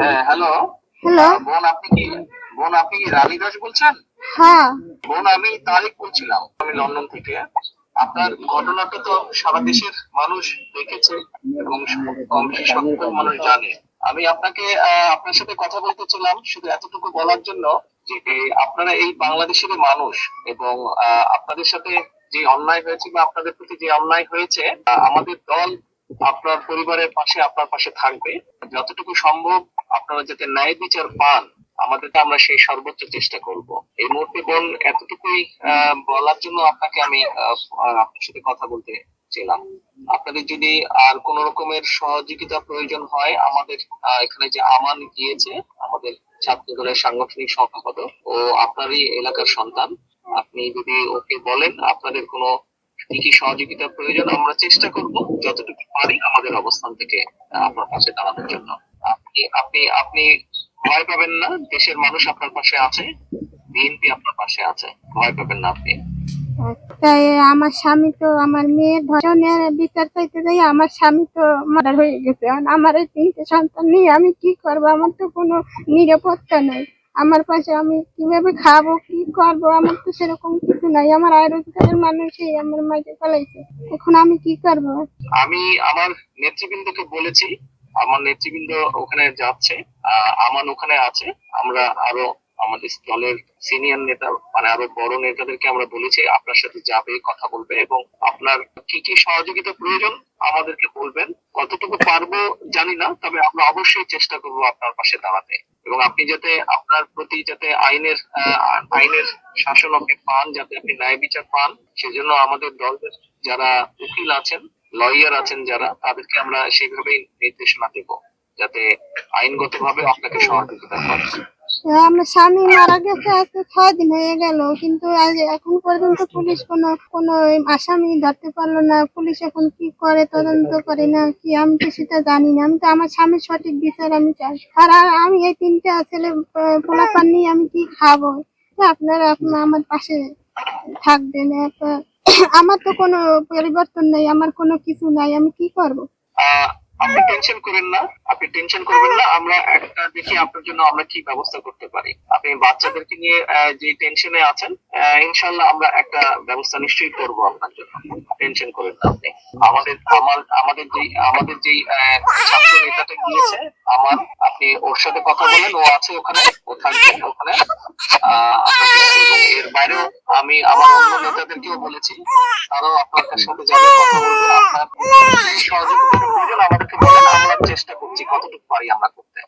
হ্যাঁ hello. Hello. বোন আপনি কি বোন আপনি কি রানী দাস বলছেন? হ্যাঁ। বোন আমি তারিক বলছিলাম আমি লন্ডন থেকে। আপনার ঘটনাটা তো সারা দেশের মানুষ দেখেছে এবং কম বেশি সকল মানুষ জানে। আমি আপনাকে আহ, আপনার সাথে কথা বলতে চাইলাম শুধু এতটুকু বলার জন্য যে আপনারা এই বাংলাদেশের মানুষ এবং আহ, আপনাদের সাথে যে অন্যায় হয়েছে বা আপনাদের প্রতি যে অন্যায় হয়েছে আমাদের দল আপনার পরিবারের পাশে আপনার পাশে থাকবে। যতটুকু সম্ভব আপনারা যাতে ন্যায় বিচার পান, আমাদেরকে আমরা সেই সর্বোচ্চ চেষ্টা করব। এই মুহূর্তে বোন, এতটুকুই বলার জন্য আপনাকে আমি আপনার সাথে কথা বলতে ছিলাম আপনাদের যদি আর কোন রকমের সহযোগিতা প্রয়োজন হয়, আমাদের এখানে যে আমান গিয়েছে, আমাদের ছাত্র দলের সাংগঠনিক সভাপতি ও আপনারই এলাকার সন্তান, আপনি যদি ওকে বলেন, আপনাদের কোনো কি কি সহযোগিতা প্রয়োজন, আমরা চেষ্টা করব যতটুকু পারি আমাদের অবস্থান থেকে আপনার পাশে দাঁড়ানোর জন্য। আপনি আপনি আপনি ভয় পাবেন না, দেশের মানুষ আপনার পাশে আছে, বিএনপি আপনার পাশে আছে, ভয় পাবেন না আপনি। তাই আমার স্বামী তো আমার মেয়ের ধরনের বিচার চাইতে যাই, আমার স্বামী তো মার্ডার হয়ে গেছে। আমার এই তিনটে সন্তান নিয়ে আমি কি করব? আমার তো কোনো নিরাপত্তা নেই। আমার পাশে আমি কীভাবে খাব, কি করব, আমার তো সেরকম কিছু নাই। আমার আয় রোজগারের মানুষই আমার মাঝে পালাইছে। এখন আমি কি করব? আমি আমার নেতৃবৃন্দকে বলেছি, আমার নেতৃবৃন্দ ওখানে যাচ্ছে আমান ওখানে আছে। আমরা আরও আমাদের দলের সিনিয়র নেতা মানে আরও বড় নেতাদেরকে আমরা বলেছি, আপনার সাথে যাবে, কথা বলবে এবং আপনার কি কি সহযোগিতা প্রয়োজন আমাদেরকে বলবেন। কতটুকু পারব জানি না, তবে আমরা অবশ্যই চেষ্টা করব আপনার পাশে দাঁড়াতে। এবং আপনি যাতে আপনার প্রতি যাতে আইনের আইনের শাসন আপনি পান, যাতে আপনি ন্যায় বিচার পান, সেজন্য আমাদের দলের যারা উকিল আছেন লয়ার আছেন যারা, তাদেরকে আমরা সেইভাবেই নির্দেশনা দেব, যাতে আইনগতভাবে আপনাকে সহযোগিতা করে আমার স্বামী মারা গেছে, আজকে ছয় দিন হয়ে গেল। কিন্তু এখন পর্যন্ত পুলিশ কোনো কোনো আসামি ধরতে পারল না। পুলিশ এখন কি করে, তদন্ত করে না, কি আমি তো সেটা জানি না। আমি তো আমার স্বামীর সঠিক বিচার আমি চাই। আর আমি এই তিনটা ছেলে পোলাপান নিয়ে আমি কি খাব? আপনারা আপনার আমার পাশে থাকবেন। আমার তো কোনো পরিবর্তন নেই, আমার কোনো কিছু নাই, আমি কি করব? আপনি টেনশন করেন না, আপনি টেনশন করবেন না, আমরা একটা দেখি আপনার জন্য আমরা কি ব্যবস্থা করতে পারি। আপনি বাচ্চাদেরকে নিয়ে যে টেনশনে আছেন ইনশাল্লাহ আমরা একটা ব্যবস্থা নিশ্চয়ই করব আপনার জন্য। টেনশন করেন না আপনি। আমাদের, আমার, আমাদের যে আমাদের যে ছাত্র নেতাটা গিয়েছে, আমার, আপনি ওর সাথে কথা বলেন, ও আছে ওখানে, ও থাকবে ওখানে। এর বাইরেও আমি আমার অন্য নেতাদেরকেও বলেছি, তারাও আপনার সাথে যাবে, কথা বলবে। আপনার যে কতটুকু পারি আমরা করতে